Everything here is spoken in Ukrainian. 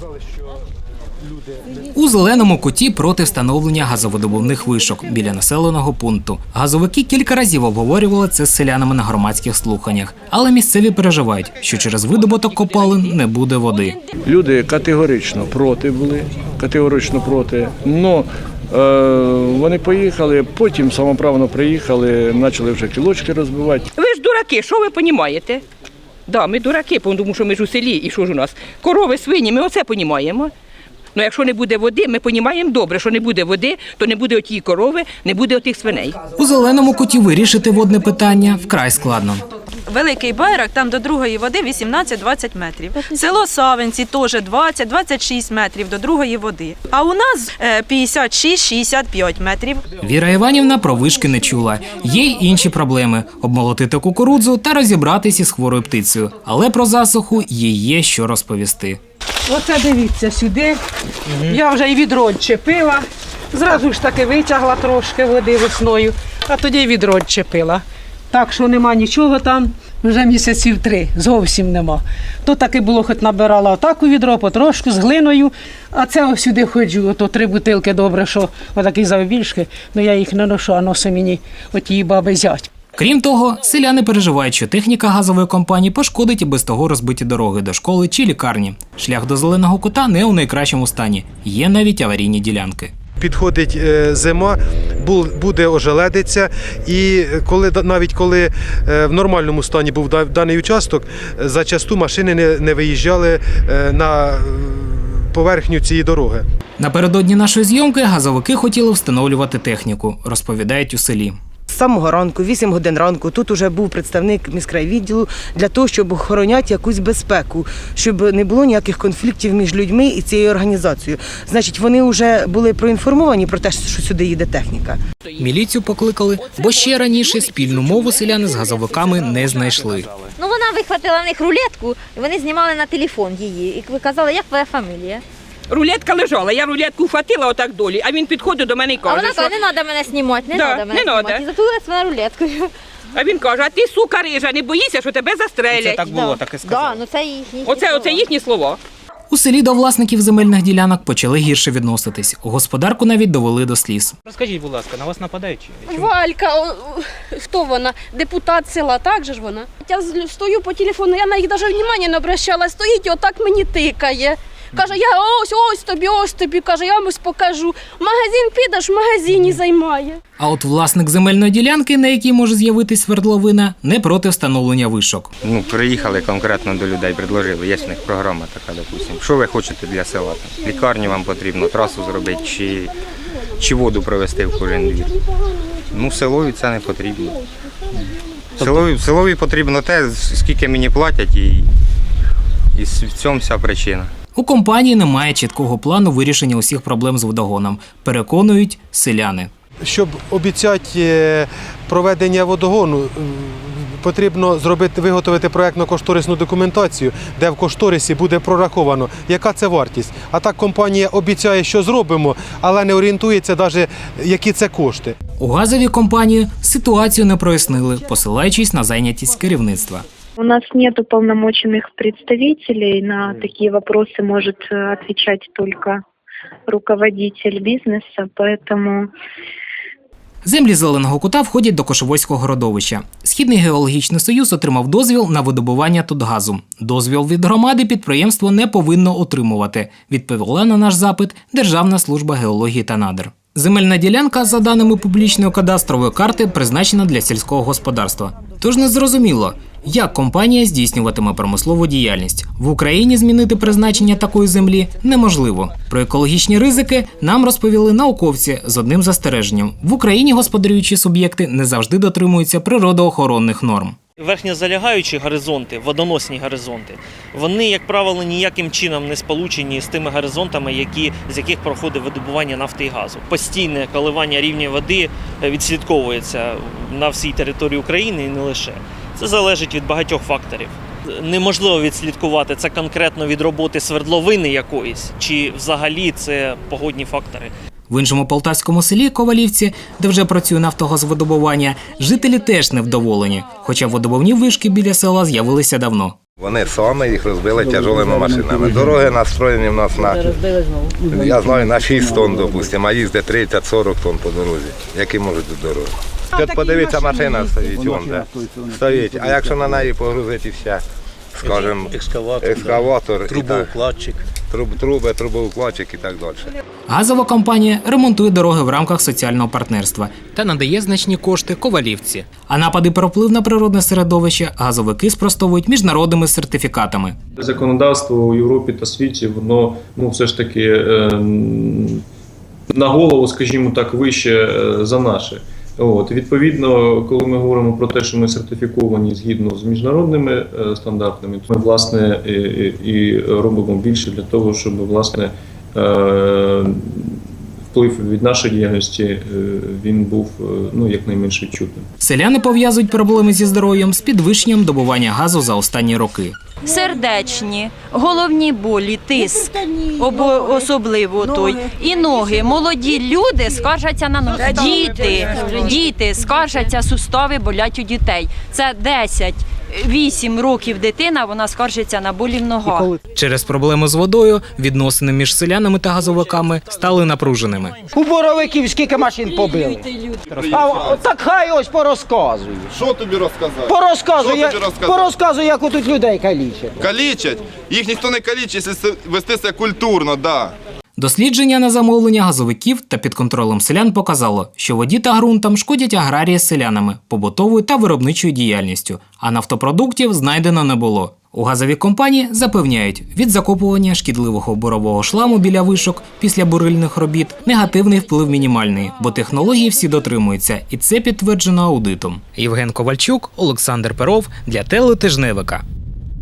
Казали, що люди У зеленому куті проти встановлення газовидобувних вишок біля населеного пункту. Газовики кілька разів обговорювали це з селянами на громадських слуханнях, але місцеві переживають, що через видобуток копалин не буде води. Люди категорично проти були, категорично проти. Ну, е, вони поїхали, потім самоправно приїхали, почали вже кілочки розбивати. Ви ж дураки, що ви розумієте? Да, ми дураки, тому що ми ж у селі, і що ж у нас? Корови, свині, ми оце понімаємо. Ну, якщо не буде води, ми розуміємо добре, що не буде води, то не буде отії корови, не буде отих свиней. У зеленому куті вирішити водне питання вкрай складно. Великий байрак, там до другої води 18-20 метрів. Село Савинці теж 20-26 метрів до другої води. А у нас е, 56-65 метрів. Віра Іванівна про вишки не чула. Є й інші проблеми: обмолотити кукурудзу та розібратися із хворою птицею. Але про засуху їй є що розповісти. Оце дивіться сюди. Я вже і відро чепила. Зразу ж таки витягла трошки води весною, а тоді й відро чепила. Так що нема нічого там, вже місяців три, зовсім нема. То таки було, хоч набирала отак у відро, потрошку з глиною, а це ось сюди ходжу, ото три бутилки добре, що отакі завбільшки, ну я їх не ношу, а носи мені отії баби зять. Крім того, селяни переживають, що техніка газової компанії пошкодить і без того розбиті дороги до школи чи лікарні. Шлях до зеленого кута не у найкращому стані. Є навіть аварійні ділянки. Підходить е, зима, бу- буде ожеледиця, і коли навіть коли е, в нормальному стані був да- даний участок, е, зачасту машини не, не виїжджали на поверхню цієї дороги. Напередодні нашої зйомки газовики хотіли встановлювати техніку, розповідають у селі. Самого ранку, 8 годин ранку, тут уже був представник міськрайвідділу для того, щоб охороняти якусь безпеку, щоб не було ніяких конфліктів між людьми і цією організацією. Значить, вони вже були проінформовані про те, що сюди їде техніка. Міліцію покликали, бо ще раніше спільну мову селяни з газовиками не знайшли. Ну вона вихватила в них рулетку, і вони знімали на телефон її. І казали, як твоя фамілія. Рулетка лежала, я рулетку вхватила отак долі, а він підходить до мене і А каже, вона що... каже, не треба мене знімати, не Да, треба мене не знімати. надо. І затулилась вона рулеткою. а він каже, а ти, сука рижа, не боїшся, що тебе застрелять. було, так і Да, ну це їхні. Оце, оце їхні слова. У селі до власників земельних ділянок почали гірше відноситись. Господарку навіть довели до сліз. Розкажіть, будь ласка, на вас нападають чи Валька, о, о, хто вона? Депутат села, так же ж вона? Я з- стою по телефону, я на їх навіть внимання не обращала, стоїть і отак мені тикає. Каже, я ось, ось тобі, ось тобі, каже, я вам ось покажу. Магазин підеш, в магазині займає. А от власник земельної ділянки, на якій може з'явитись свердловина, не проти встановлення вишок. Ну, приїхали конкретно до людей, предложили, є в них програма така, допустимо. Що ви хочете для села? Лікарню вам потрібно, трасу зробити чи, чи воду провести в кожен двір. Ну, селові це не потрібно. Селові, селові потрібно те, скільки мені платять, і, і в цьому вся причина. У компанії немає чіткого плану вирішення усіх проблем з водогоном. Переконують селяни. Щоб обіцяти е, проведення водогону, е, потрібно зробити виготовити проектно-кошторисну документацію, де в кошторисі буде прораховано, яка це вартість. А так компанія обіцяє, що зробимо, але не орієнтується навіть, які це кошти. У газовій компанії ситуацію не прояснили, посилаючись на зайнятість керівництва. У нас нет уполномоченных представителей, на такие вопросы может э, отвечать только руководитель бизнеса, поэтому Землі зеленого кута входять до Кошовойського родовища. Східний геологічний союз отримав дозвіл на видобування тут газу. Дозвіл від громади підприємство не повинно отримувати. Відповіла на наш запит Державна служба геології та надр. Земельна ділянка, за даними публічної кадастрової карти, призначена для сільського господарства. Тож не зрозуміло, як компанія здійснюватиме промислову діяльність. В Україні змінити призначення такої землі неможливо. Про екологічні ризики нам розповіли науковці з одним застереженням: в Україні господарюючі суб'єкти не завжди дотримуються природоохоронних норм. Верхньозалягаючі горизонти, водоносні горизонти, вони, як правило, ніяким чином не сполучені з тими горизонтами, які, з яких проходить видобування нафти і газу. Постійне коливання рівня води е, відслідковується на всій території України і не лише. Це залежить від багатьох факторів. Неможливо відслідкувати це конкретно від роботи свердловини якоїсь, чи взагалі це погодні фактори. В іншому полтавському селі Ковалівці, де вже працює нафтогазвидобування, жителі теж невдоволені, хоча водобувні вишки біля села з'явилися давно. Вони самі їх розбили тяжелими машинами. Дороги настроєні в нас на я знаю на 6 тонн, допустимо, а їздить 30-40 тонн по дорозі. Які можуть бути дороги? Тут подивіться, машина стоїть, вон де стоїть. А якщо на неї погрузити все, скажімо, Екскаватор, екскаватор, і так, трубоукладчик. Труб, труби, трубоукладчик і так далі. Газова компанія ремонтує дороги в рамках соціального партнерства та надає значні кошти ковалівці. А напади про вплив на природне середовище газовики спростовують міжнародними сертифікатами. Законодавство у Європі та світі, воно ну все ж таки е, на голову, скажімо так, вище е, за наше. От відповідно, коли ми говоримо про те, що ми сертифіковані згідно з міжнародними е, стандартами, то ми власне і, робимо більше для того, щоб власне е, вплив від нашої діяльності е, він був е, ну якнайменш відчутним. Селяни пов'язують проблеми зі здоров'ям з підвищенням добування газу за останні роки. Сердечні, головні болі, тиск, обо- особливо той. І ноги. Молоді люди скаржаться на ноги. Діти, діти скаржаться, сустави болять у дітей. Це 10, 8 років дитина, вона скаржиться на болі в ногах. Через проблеми з водою відносини між селянами та газовиками стали напруженими. У боровиків скільки машин побили. А, так хай ось порозказує. Що тобі розказати? Порозказує, Що тобі розказати? порозказує, як тут людей калічать. Калічать. Їх ніхто не калічить, якщо вести себе культурно, да. Дослідження на замовлення газовиків та під контролем селян показало, що воді та ґрунтам шкодять аграрії з селянами, побутовою та виробничою діяльністю, а нафтопродуктів знайдено не було. У газовій компанії запевняють, від закопування шкідливого бурового шламу біля вишок після бурильних робіт негативний вплив мінімальний, бо технології всі дотримуються, і це підтверджено аудитом. Євген Ковальчук, Олександр Перов для телетижневика.